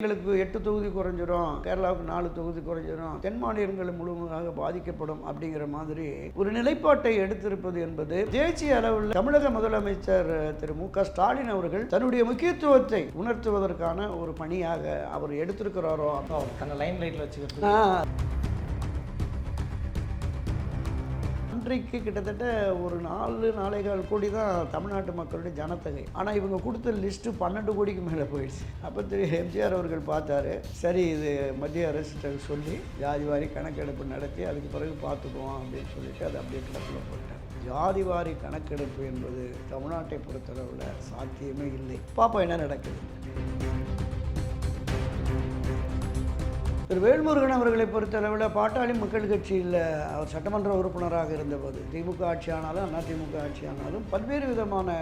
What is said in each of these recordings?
எங்களுக்கு எட்டு தொகுதி குறைஞ்சிரும் கேரளாவுக்கு நாலு தொகுதி குறைஞ்சிரும் தென் மாநிலங்கள் முழுமையாக பாதிக்கப்படும் அப்படிங்கிற மாதிரி ஒரு நிலைப்பாட்டை எடுத்திருப்பது என்பது தேசிய அளவில் தமிழக முதலமைச்சர் திரு மு க ஸ்டாலின் அவர்கள் தன்னுடைய முக்கியத்துவத்தை உணர்த்துவதற்கான ஒரு பணியாக அவர் எடுத்திருக்கிறாரோ? அவர் தன்னை லைன் லைட்டில் வச்சுக்கிறது ஆ. இன்றைக்கு கிட்டத்தட்ட ஒரு நாலு நாளைகள் கோடி தான் தமிழ்நாட்டு மக்களுடைய ஜனத்தொகை. ஆனால் இவங்க கொடுத்த லிஸ்ட்டு பன்னெண்டு கோடிக்கு மேலே போயிடுச்சு. அப்போ திரு எம்ஜிஆர் அவர்கள் பார்த்தாரு. சரி இது மத்திய அரசுகிட்ட சொல்லி ஜாதிவாரி கணக்கெடுப்பு நடத்தி அதுக்கு பிறகு பார்த்துக்குவோம் அப்படின்னு சொல்லிட்டு அதை அப்படியே கிடப்பில் போட்டார். ஜாதிவாரி கணக்கெடுப்பு என்பது தமிழ்நாட்டை பொறுத்தளவில் சாத்தியமே இல்லை. பாப்பா என்ன நடக்குது. திரு வேல்முருகன் அவர்களை பொறுத்தளவில் பாட்டாளி மக்கள் கட்சியில் அவர் சட்டமன்ற உறுப்பினராக இருந்தபோது திமுக ஆட்சி ஆனாலும் அதிமுக ஆட்சி ஆனாலும் பல்வேறு விதமான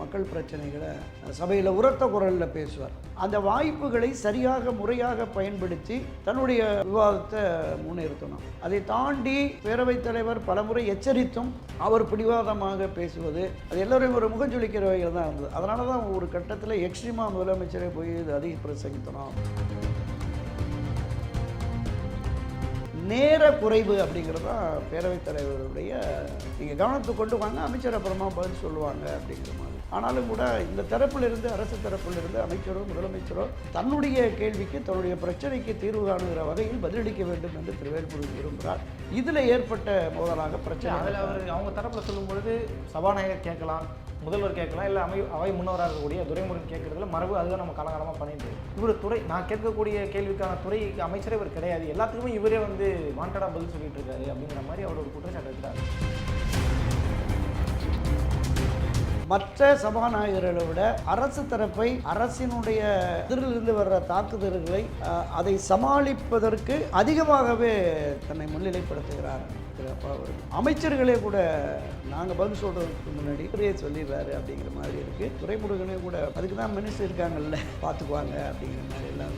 மக்கள் பிரச்சனைகளை சபையில் உரத்த குரலில் பேசுவார். அந்த வாய்ப்புகளை சரியாக முறையாக பயன்படுத்தி தன்னுடைய விவாதத்தை முன்னிறுத்தணும். அதை தாண்டி பேரவைத் தலைவர் பலமுறை எச்சரித்தும் அவர் பிடிவாதமாக பேசுவது அது எல்லோரையும் ஒரு முகஞ்சொலிக்கிற வகையில் தான் இருந்தது. அதனால தான் ஒரு கட்டத்தில் எக்ஸ்ட்ரீமா முதலமைச்சரை போய் இது அதிக பிரசங்கித்தணும் நேர குறைவு அப்படிங்கிறது தான் பேரவைத் தலைவருடைய நீங்கள் கவனத்துக்கு கொண்டு வாங்க அமைச்சர் அப்புறமா பதில் சொல்லுவாங்க அப்படிங்கிற மாதிரி. ஆனாலும் கூட இந்த தரப்பிலிருந்து அரசு தரப்பிலிருந்து அமைச்சரோ முதலமைச்சரோ தன்னுடைய கேள்விக்கு தன்னுடைய பிரச்சனைக்கு தீர்வு காணுகிற வகையில் பதிலளிக்க வேண்டும் என்று திருவேல்முருகன் விரும்புகிறார். இதில் ஏற்பட்ட மோதலாக பிரச்சனை அதில் அவர் அவங்க தரப்பில் சொல்லும் பொழுது சபாநாயகர் கேட்கலாம் முதல்வர் கேட்கலாம் இல்லை அமை அவை முன்னவராக இருக்கக்கூடிய துரைமுருகன் கேட்கறதுல மரபு அதுதான் நம்ம காலகாலமாக பண்ணிட்டு. இவர் துறை நான் கேட்கக்கூடிய கேள்விக்கான துறைக்கு அமைச்சரே இவர் கிடையாது. எல்லாத்துக்குமே இவரே வந்து வாண்டடாக பதில் சொல்லிட்டு இருக்காரு அப்படிங்கிற மாதிரி அவர் ஒரு குற்றச்சாட்டு இருக்கிறார் மற்ற சபாநாயகர்களை விட அரசு தரப்பை அரசினுடைய எதிரிலிருந்து வர்ற தாக்குதல்களை அதை சமாளிப்பதற்கு அதிகமாகவே தன்னை முன்னிலைப்படுத்துகிறார் அவர்கள். அமைச்சர்களே கூட நாங்கள் பதில் சொல்கிறதுக்கு முன்னாடி இவரே சொல்லிடுறாரு அப்படிங்கிற மாதிரி இருக்குது துறைமுருகனே கூட அதுக்கு தான் மினிஸ்டர் இருக்காங்கல்ல பார்த்துக்குவாங்க அப்படிங்கிற மாதிரி எல்லாம்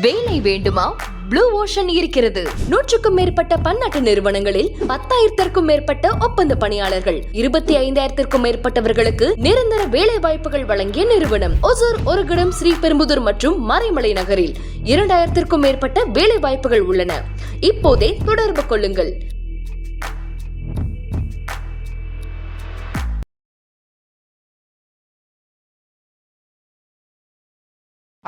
வேலை வேண்டுமா? ப்ளூ ஓஷன் இருக்கிறது. நூற்றுக்கும் மேற்பட்ட பன்னாட்டு நிறுவனங்களில் பத்தாயிரத்திற்கும் மேற்பட்ட ஒப்பந்த பணியாளர்கள் இருபத்தி ஐந்தாயிரத்திற்கும் மேற்பட்டவர்களுக்கு நிரந்தர வேலை வாய்ப்புகள் வழங்கிய நிறுவனம். ஒசூர் ஒருகிடம் ஸ்ரீபெரும்புதூர் மற்றும் மறைமலை நகரில் இரண்டாயிரத்திற்கும் மேற்பட்ட வேலை வாய்ப்புகள் உள்ளன. இப்போதே தொடர்பு கொள்ளுங்கள்.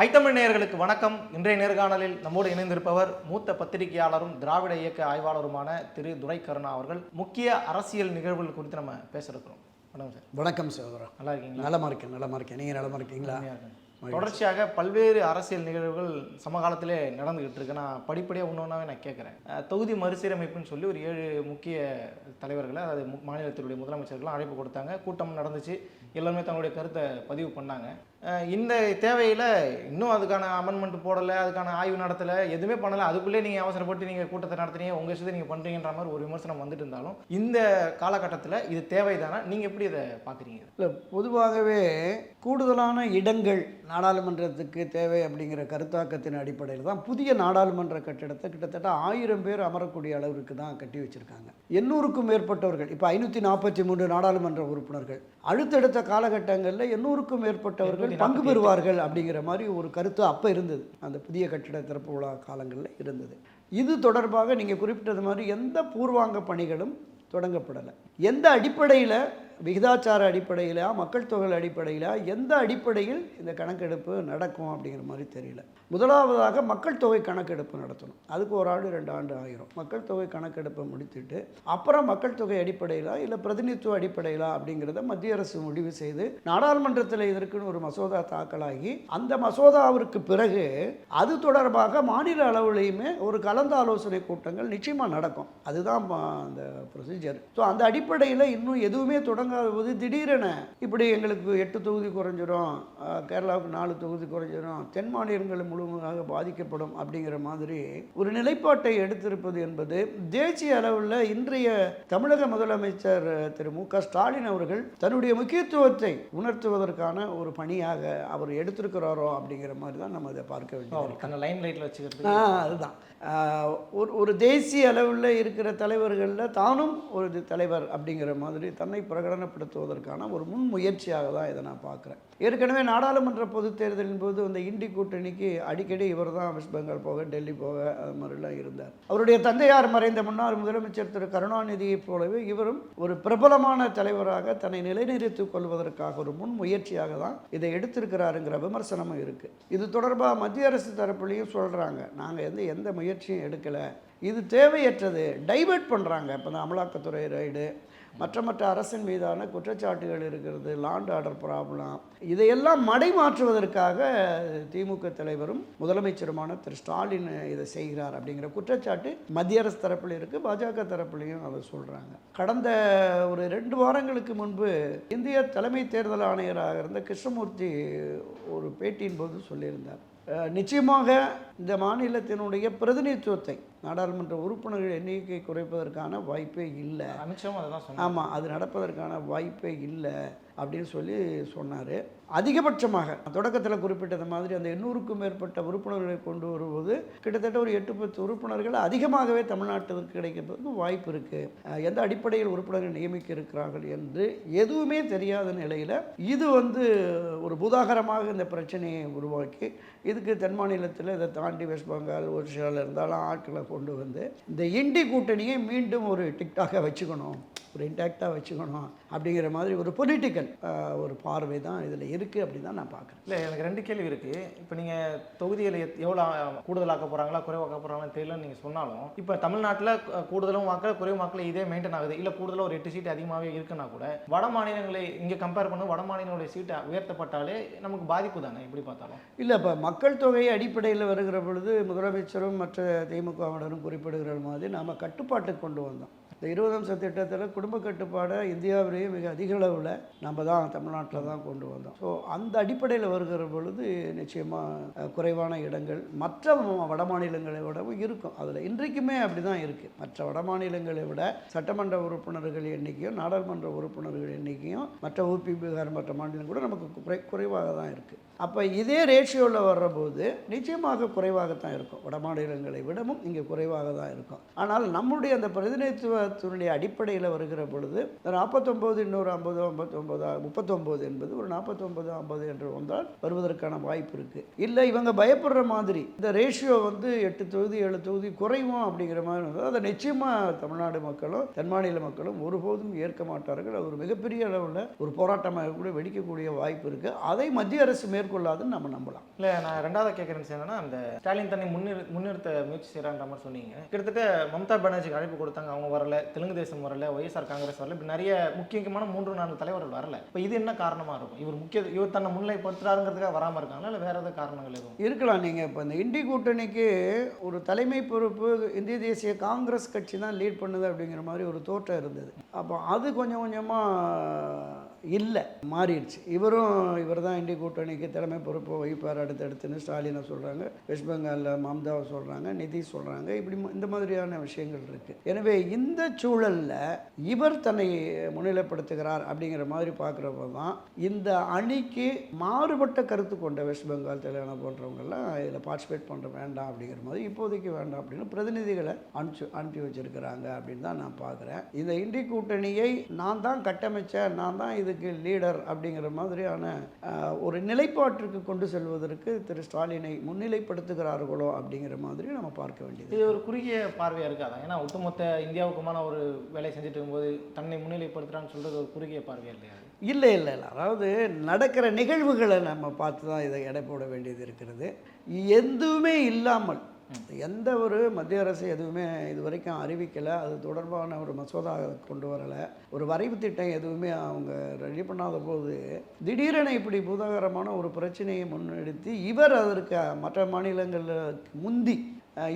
ஐத்தமிழ் நேயர்களுக்கு வணக்கம். இன்றைய நேர்காணலில் நம்மோடு இணைந்திருப்பவர் மூத்த பத்திரிகையாளரும் திராவிட இயக்க ஆய்வாளருமான திரு. துரை கருணா அவர்கள். முக்கிய அரசியல் நிகழ்வுகள் குறித்து நம்ம பேச இருக்கிறோம் வணக்கம் சார். வணக்கம் சகோதரா. நல்லா இருக்கீங்களா? நலமா இருக்கேன் நலமா இருக்கேன். நீங்கள் நலமா இருக்கீங்களா. தொடர்ச்சியாக பல்வேறு அரசியல் நிகழ்வுகள் சமகாலத்திலே நடந்துகிட்டு இருக்கு. நான் படிப்படியாக ஒன்று நான் கேட்குறேன். தொகுதி மறுசீரமைப்புன்னு சொல்லி ஒரு ஏழு முக்கிய தலைவர்களை அதாவது மாநிலத்தினுடைய முதலமைச்சர்கள் அழைப்பு கொடுத்தாங்க. கூட்டம் நடந்துச்சு. எல்லாருமே தங்களுடைய கருத்தை பதிவு பண்ணாங்க. இந்த தேவையில் இன்னும் அதுக்கான அமெண்ட்மெண்ட் போடலை அதுக்கான ஆய்வு நடத்தலை எதுவுமே பண்ணலை. அதுக்குள்ளே நீங்கள் அவசரப்பட்டு நீங்கள் கூட்டத்தை நடத்துறீங்க உங்கள் விஷயத்தை நீங்கள் பண்ணுறீங்கன்ற மாதிரி ஒரு விமர்சனம் வந்துட்டு இருந்தாலும் இந்த காலகட்டத்தில் இது தேவைதானா? நீங்கள் எப்படி இதை பார்க்குறீங்க இல்லை பொதுவாகவே கூடுதலான இடங்கள் நாடாளுமன்றத்துக்கு தேவை அப்படிங்கிற கருத்தாக்கத்தின் அடிப்படையில் தான் புதிய நாடாளுமன்ற கட்டிடத்தை கிட்டத்தட்ட ஆயிரம் பேர் அமரக்கூடிய அளவிற்கு தான் கட்டி வச்சிருக்காங்க. எண்ணூறுக்கும் மேற்பட்டவர்கள் இப்போ ஐநூற்றி நாற்பத்தி மூன்று நாடாளுமன்ற உறுப்பினர்கள் அடுத்தடுத்த காலகட்டங்களில் எண்ணூறுக்கும் மேற்பட்டவர்கள் பங்கு பெறுவார்கள் அப்படிங்கிற மாதிரி ஒரு கருத்து அப்போ இருந்தது. அந்த புதிய கட்டிட திறப்பு விழா காலங்களில் இருந்தது. இது தொடர்பாக நீங்கள் குறிப்பிட்டது மாதிரி எந்த பூர்வாங்க பணிகளும் தொடங்கப்படலை. எந்த அடிப்படையில் விகிதாச்சார அடிப்படையில் மக்கள் தொகை அடிப்படையில் எந்த அடிப்படையில் இந்த கணக்கெடுப்பு நடக்கும் அப்படிங்கிற மாதிரி தெரியல. முதலாவதாக மக்கள் தொகை கணக்கெடுப்பு நடத்தணும். அதுக்கு ஒரு ஆண்டு ரெண்டு ஆண்டு ஆகிரும் மக்கள் தொகை கணக்கெடுப்பை முடித்துட்டு அப்புறம் மக்கள் தொகை அடிப்படையில் இல்லை பிரதிநிதித்துவ அடிப்படையில் அப்படிங்கிறத மத்திய அரசு முடிவு செய்து நாடாளுமன்றத்தில் இதற்குன்னு ஒரு மசோதா தாக்கலாகி அந்த மசோதாவிற்கு பிறகு அது தொடர்பாக மாநில அளவுலேயுமே ஒரு கலந்தாலோசனை கூட்டங்கள் நிச்சயமாக நடக்கும். அதுதான் அந்த ப்ரொசீஜர் ஸோ அந்த அடிப்படையில் இன்னும் எதுவுமே தொடங்காத போது திடீரென இப்படி எங்களுக்கு எட்டு தொகுதி குறைஞ்சிரும் கேரளாவுக்கு நாலு தொகுதி குறைஞ்சிரும் தென் மாநிலங்கள் முழுமையாக பாதிக்கப்படும் அப்படிங்கிற மாதிரி ஒரு நிலைப்பாட்டை எடுத்திருப்பது என்பது தேசிய அளவில் இன்றைய தமிழக முதலமைச்சர் திரு மு ஸ்டாலின் அவர்கள் தன்னுடைய முக்கியத்துவத்தை உணர்த்துவதற்கான ஒரு பணியாக அவர் எடுத்திருக்கிறாரோ அப்படிங்கிற மாதிரி தான் நம்ம அதை பார்க்க வேண்டியது லைன் லைட்டில் வச்சுக்கிறது அதுதான். ஒரு ஒரு தேசிய அளவில் இருக்கிற தலைவர்களில் தானும் ஒரு தலைவர் அப்படிங்கிற மாதிரி தன்னை பிரகடனப்படுத்துவதற்கான ஒரு முன் முயற்சியாக தான் இதை நான் பார்க்குறேன். ஏற்கனவே நாடாளுமன்ற பொதுத் தேர்தலின் போது அந்த இண்டி கூட்டணிக்கு அடிக்கடி இவர் தான் வெஸ்ட் பெங்கால் போக டெல்லி போக அது மாதிரிலாம் இருந்தார். அவருடைய தந்தையார் மறைந்த முன்னாள் முதலமைச்சர் திரு கருணாநிதியைப் போலவே இவரும் ஒரு பிரபலமான தலைவராக தன்னை நிலைநிறுத்திக் கொள்வதற்காக ஒரு முன் முயற்சியாக தான் இதை எடுத்திருக்கிறாருங்கிற விமர்சனமும் இருக்குது இது தொடர்பாக மத்திய அரசு தரப்புலையும் சொல்கிறாங்க நாங்கள் எந்த எந்த முயற்சியும் எடுக்கலை. இது தேவையற்றது. டைவர்ட் பண்ணுறாங்க இப்போ இந்த அமலாக்கத்துறை ரைடு மற்ற மற்ற அரசின் மீதான குற்றச்சாட்டுகள் இருக்கிறது. லாண்ட் ஆர்டர் ப்ராப்ளம் இதையெல்லாம் மடை மாற்றுவதற்காக திமுக தலைவரும் முதலமைச்சருமான திரு ஸ்டாலின் இதை செய்கிறார் அப்படிங்கிற குற்றச்சாட்டு மத்திய அரசு தரப்பில் இருக்குது பாஜக தரப்புலையும் அதை சொல்கிறாங்க கடந்த ஒரு ரெண்டு வாரங்களுக்கு முன்பு இந்திய தலைமை தேர்தல் ஆணையராக இருந்த கிருஷ்ணமூர்த்தி ஒரு பேட்டியின் போது சொல்லியிருந்தார். நிச்சயமாக இந்த மாநிலத்தினுடைய பிரதிநிதித்துவத்தை நாடாளுமன்ற உறுப்பினர்கள் எண்ணிக்கை குறைப்பதற்கான வாய்ப்பே இல்லை. அமித்ஷாவும் அதை தான் ஆமாம் அது நடப்பதற்கான வாய்ப்பே இல்லை அப்படின்னு சொல்லி சொன்னார். அதிகபட்சமாக தொடக்கத்தில் குறிப்பிட்டது மாதிரி அந்த எண்ணூறுக்கும் மேற்பட்ட உறுப்பினர்களை கொண்டு வருவது கிட்டத்தட்ட ஒரு எட்டு பத்து உறுப்பினர்கள் அதிகமாகவே தமிழ்நாட்டிற்கு கிடைக்கிறதுக்கு வாய்ப்பு இருக்குது எந்த அடிப்படையில் உறுப்பினர்கள் நியமிக்க இருக்கிறார்கள் என்று எதுவுமே தெரியாத நிலையில் இது வந்து ஒரு பூதாகரமாக இந்த பிரச்சனையை உருவாக்கி இதுக்கு தென் மாநிலத்தில் இதை தாண்டி வெஸ்ட் பெங்கால் ஒரிசாவில் இருந்தாலும் ஆட்களை கொண்டு வந்து இந்த இண்டி கூட்டணியை மீண்டும் ஒரு டிக்டாக வச்சுக்கணும். ஒரு இன்டாக்டாக வச்சுக்கணும் அப்படிங்கிற மாதிரி ஒரு பொலிட்டிக்கல் ஒரு பார்வை தான் இதில் இருக்குது அப்படின்னு தான் நான் பார்க்குறேன். இல்லை எனக்கு ரெண்டு கேள்வி இருக்குது இப்போ நீங்கள் தொகுதிகளை எவ்வளோ கூடுதலாக்க போகிறாங்களா குறைவாக்க போகிறாங்களான்னு தெரியலன்னு நீங்கள் சொன்னாலும் இப்போ தமிழ்நாட்டில் கூடுதலும் வாக்கில் குறைவு வாக்கில் இதே மெயின்டைன் ஆகுது. இல்லை கூடுதலாக ஒரு எட்டு சீட் அதிகமாகவே இருக்குன்னா கூட வட மாநிலங்களை இங்கே கம்பேர் பண்ண வட மாநிலங்களுடைய சீட்டு உயர்த்தப்பட்டாலே நமக்கு பாதிப்பு தானே எப்படி பார்த்தாலும்? இல்லை இப்போ மக்கள் தொகை அடிப்படையில் வருகிற பொழுது முதலமைச்சரும் மற்ற திமுகவினரும் குறிப்பிடுகிற மாதிரி நாம் கட்டுப்பாட்டுக்கு கொண்டு வந்தோம். இந்த இருபது அம்ச திட்டத்தில் குடும்ப கட்டுப்பாடை இந்தியாவிலேயே மிக அதிக அளவில் நம்ம தான் தமிழ்நாட்டில் தான் கொண்டு வந்தோம். ஸோ அந்த அடிப்படையில் வருகிற பொழுது நிச்சயமாக குறைவான இடங்கள் மற்ற வட மாநிலங்களை விடவும் இருக்கும். அதில் இன்றைக்குமே அப்படி தான் இருக்குது மற்ற வட மாநிலங்களை விட சட்டமன்ற உறுப்பினர்கள் எண்ணிக்கையும் நாடாளுமன்ற உறுப்பினர்கள் எண்ணிக்கையும் மற்ற ஊபி பீகார் மற்ற மாநிலம் கூட நமக்கு குறை குறைவாக தான் இருக்குது அப்போ இதே ரேஷியோவில் வர்றபோது நிச்சயமாக குறைவாகத்தான் இருக்கும். வட மாநிலங்களை விடவும் இங்கே குறைவாக தான் இருக்கும். ஆனால் நம்முடைய அந்த சூழ்நிலை அடிப்படையில் வருகிற பொழுது நாற்பத்தொம்போது இன்னொரு ஐம்பது ஐம்பத்தொம்போது முப்பத்தொம்போது என்பது ஒரு நாற்பத்தொம்போது ஐம்பது என்று வந்தால் வருவதற்கான வாய்ப்பு இருக்குது இல்லை இவங்க பயப்படுற மாதிரி. இந்த ரேஷியோ வந்து எட்டு தொகுதி ஏழு தொகுதி குறையும் அப்படிங்கிற மாதிரி வந்தால் அதை நிச்சயமாக தமிழ்நாடு மக்களும் தென் மாநில மக்களும் ஒருபோதும் ஏற்க மாட்டார்கள். அது ஒரு மிகப்பெரிய அளவில் ஒரு போராட்டமாக கூட வெடிக்கக்கூடிய வாய்ப்பு இருக்குது அதை மத்திய அரசு மேற்கொள்ளாதுன்னு நம்ம நம்பலாம். இல்லை நான் ரெண்டாவது கேட்குறேன் என்னன்னா அந்த ஸ்டாலின் தன்னை முன்னிறு முன்னிறுத்த முயற்சி செய்கிறான்ற மாதிரி சொன்னீங்க. கிட்டத்தட்ட மம்தா பானர்ஜிக்கு அழைப்பு கொடுத்தாங்க அவங்க வரல. தெலுங்கு தேசம் வரல ஒய்எஸ்ஆர் காங்கிரஸ் வரல இப்படி நிறைய முக்கியமான மூன்று நான்கு தலைவர்கள் வரல. இப்போ இது என்ன காரணமாக இருக்கும்? இவர் முக்கிய இவர் தன்னை முன்னிலைப்படுத்துறாருங்கிறதுக்காக வராமல் இருக்காங்களா? இல்லை வேறு எதாவது காரணங்கள் எதுவும்? இருக்கலாம். நீங்கள் இப்போ இந்த இண்டி கூட்டணிக்கு ஒரு தலைமை பொறுப்பு இந்திய தேசிய காங்கிரஸ் கட்சி தான் லீட் பண்ணுது அப்படிங்கிற மாதிரி ஒரு தோற்றம் இருந்தது. அப்போ அது கொஞ்சம் கொஞ்சமாக இல்லை மாறிடுச்சு. இவரும் இவர் தான் இந்திய கூட்டணிக்கு தலைமை பொறுப்பு வகிப்பார் அடுத்தடுத்துன்னு ஸ்டாலினை சொல்கிறாங்க வெஸ்ட் பெங்காலில் மம்தாவை சொல்கிறாங்க நிதிஷ் சொல்கிறாங்க இப்படி இந்த மாதிரியான விஷயங்கள் இருக்குது எனவே இந்த சூழலில் இவர் தன்னை முன்னிலைப்படுத்துகிறார் அப்படிங்கிற மாதிரி பார்க்குறப்ப தான் இந்த அணிக்கு மாறுபட்ட கருத்து கொண்ட வெஸ்ட் பெங்கால் தெலுங்கானா போன்றவங்கெல்லாம் இதில் பார்ட்டிசிபேட் பண்ணுற வேண்டாம் அப்படிங்கிற மாதிரி இப்போதைக்கு வேண்டாம் அப்படின்னு பிரதிநிதிகளை அனுப்பிச்சு அனுப்பி வச்சிருக்கிறாங்க அப்படின்னு தான் நான் பார்க்குறேன். இந்த இண்டி கூட்டணியை நான் தான் கட்டமைச்சேன் நான் தான் இது இதுக்கு லீடர் அப்படிங்கிற மாதிரியான ஒரு நிலைப்பாட்டிற்கு கொண்டு செல்வதற்கு திரு ஸ்டாலினை முன்னிலைப்படுத்துகிறார்களோ அப்படிங்கிற மாதிரி நம்ம பார்க்க வேண்டியது இது ஒரு குறுகிய பார்வையாக இருக்காதா? ஏன்னா ஒட்டுமொத்த இந்தியாவுக்குமான ஒரு வேலையை செஞ்சுட்டு இருக்கும்போது தன்னை முன்னிலைப்படுத்துறான்னு சொல்றது ஒரு குறுகிய பார்வையாக இல்லையா? இல்லை இல்லை இல்லை. அதாவது நடக்கிற நிகழ்வுகளை நம்ம பார்த்து தான் இதை எடை போட வேண்டியது இருக்கிறது. எதுவுமே இல்லாமல் எந்த ஒரு மத்திய அரசு எதுவுமே இது வரைக்கும் அறிவிக்கலை. அது தொடர்பான ஒரு மசோதா கொண்டு வரலை. ஒரு வரைவு திட்டம் எதுவுமே அவங்க ரெடி பண்ணாத போது திடீரென இப்படி பூதாகரமான ஒரு பிரச்சனையை முன்னெடுத்து இவர் அதற்கு மற்ற மாநிலங்களில் முந்தி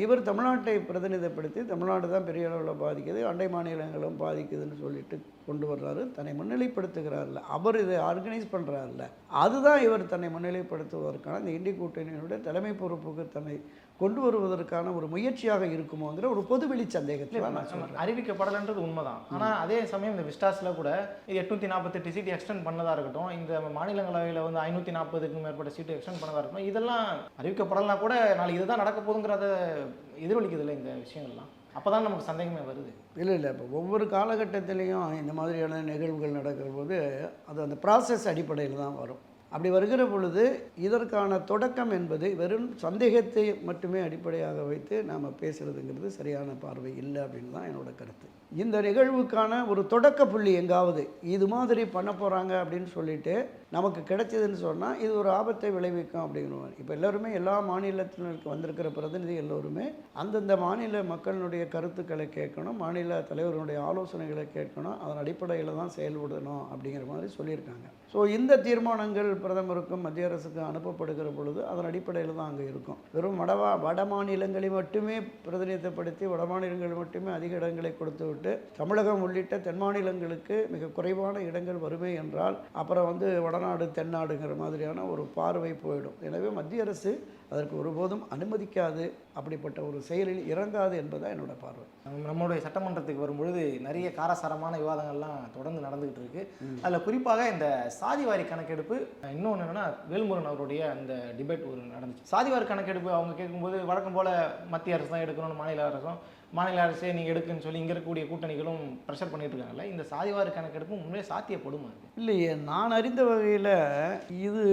இவர் தமிழ்நாட்டை பிரதிநிதிப்படுத்தி தமிழ்நாடு தான் பெரிய அளவில் பாதிக்குது அண்டை மாநிலங்களும் பாதிக்குதுன்னு சொல்லிட்டு கொண்டு வர்றாரு. தன்னை முன்னிலைப்படுத்துகிறார்ல. அவர் இதை ஆர்கனைஸ் பண்ணுறாருல அதுதான் இவர் தன்னை முன்னிலைப்படுத்துவதற்கான இந்த இந்திய கூட்டணியினுடைய தலைமை பொறுப்புக்கு தன்னை கொண்டு வருவதற்கான ஒரு முயற்சியாக இருக்குமோங்கிற ஒரு பொதுவெளி சந்தேகத்தில் அறிவிக்கப்படலைன்றது உண்மைதான். ஆனா அதே சமயம் இந்த விஸ்டாஸ்ல கூட எட்நூத்தி நாற்பத்தெட்டு சீட் எக்ஸ்டெண்ட் பண்ணதா இருக்கட்டும் இந்த மாநிலங்களவையில் வந்து ஐநூற்றி நாற்பதுக்கும் மேற்பட்ட சீட்டு எக்ஸ்டெண்ட் பண்ணதா இருக்கட்டும் இதெல்லாம் அறிவிக்கப்படலாம் கூட நாளைக்கு இதுதான் நடக்க போகுதுங்கிறத எதிரொலிக்குதுல்ல இந்த விஷயங்கள்லாம்? அப்பதான் நமக்கு சந்தேகமே வருது. இல்லை இல்லை இப்போ ஒவ்வொரு காலகட்டத்திலையும் இந்த மாதிரியான நிகழ்வுகள் நடக்கிற போது அது அந்த ப்ராசஸ் அடிப்படையில் தான் வரும். அப்படி வருகிற பொழுது இதற்கான தொடக்கம் என்பது வெறும் சந்தேகத்தை மட்டுமே அடிப்படையாக வைத்து நாம் பேசுகிறதுங்கிறது சரியான பார்வை இல்லை அப்படின்னு தான் என்னோட கருத்து. இந்த நிகழ்வுக்கான ஒரு தொடக்க புள்ளி எங்காவது இது மாதிரி பண்ண போகிறாங்க அப்படின்னு சொல்லிட்டு நமக்கு கிடைச்சதுன்னு சொன்னால் இது ஒரு ஆபத்தை விளைவிக்கும் அப்படிங்கிறோம் இப்போ எல்லோருமே எல்லா மாநிலத்தினருக்கு வந்திருக்கிற பிரதிநிதி எல்லோருமே அந்தந்த மாநில மக்களினுடைய கருத்துக்களை கேட்கணும் மாநில தலைவர்களுடைய ஆலோசனைகளை கேட்கணும் அதன் அடிப்படையில் தான் செயல்படணும் அப்படிங்கிற மாதிரி சொல்லியிருக்காங்க. ஸோ இந்த தீர்மானங்கள் பிரதமருக்கும் மத்திய அரசுக்கும் அனுப்பப்படுகிற பொழுது அதன் அடிப்படையில் தான் அங்கே இருக்கும். வெறும் வடவா வட மாநிலங்களை மட்டுமே பிரதிநிதித்துவப்படுத்தி வட மாநிலங்கள் மட்டுமே அதிக இடங்களை கொடுத்து விட்டு தமிழகம் உள்ளிட்ட தென் மாநிலங்களுக்கு மிக குறைவான இடங்கள் வருமே என்றால் அப்புறம் வந்து வட வடநாடு தென்னாடுங்கிற மாதிரியான ஒரு பார்வை போயிடும். எனவே மத்திய அரசு அதற்கு ஒருபோதும் அனுமதிக்காது. அப்படிப்பட்ட ஒரு செயலில் இறங்காது என்பதுதான் என்னோட பார்வை. நம்ம- நம்மளுடைய சட்டமன்றத்துக்கு வரும்பொழுது நிறைய காரசாரமான விவாதங்கள்லாம் தொடர்ந்து நடந்துகிட்டு இருக்கு. அதில் குறிப்பாக இந்த சாதிவாரி கணக்கெடுப்பு இன்னொன்று என்னன்னா வேல்முருகன் அவருடைய அந்த டிபேட் ஒரு நடந்துச்சு. சாதிவாரி கணக்கெடுப்பு அவங்க கேட்கும்போது வழக்கம் போல மத்திய அரசு தான் எடுக்கணும்னு மாநில அரசும் மாநில அரசே நீங்கள் எடுக்குன்னு சொல்லி இங்கே இருக்கக்கூடிய கூட்டணிகளும் ப்ரெஷர் பண்ணிட்டு இருக்காங்கல்ல இந்த சாதிவாரி கணக்கெடுப்பு உண்மையிலே சாத்தியப்படுமா இல்லையே நான் அறிந்த வகையில் இது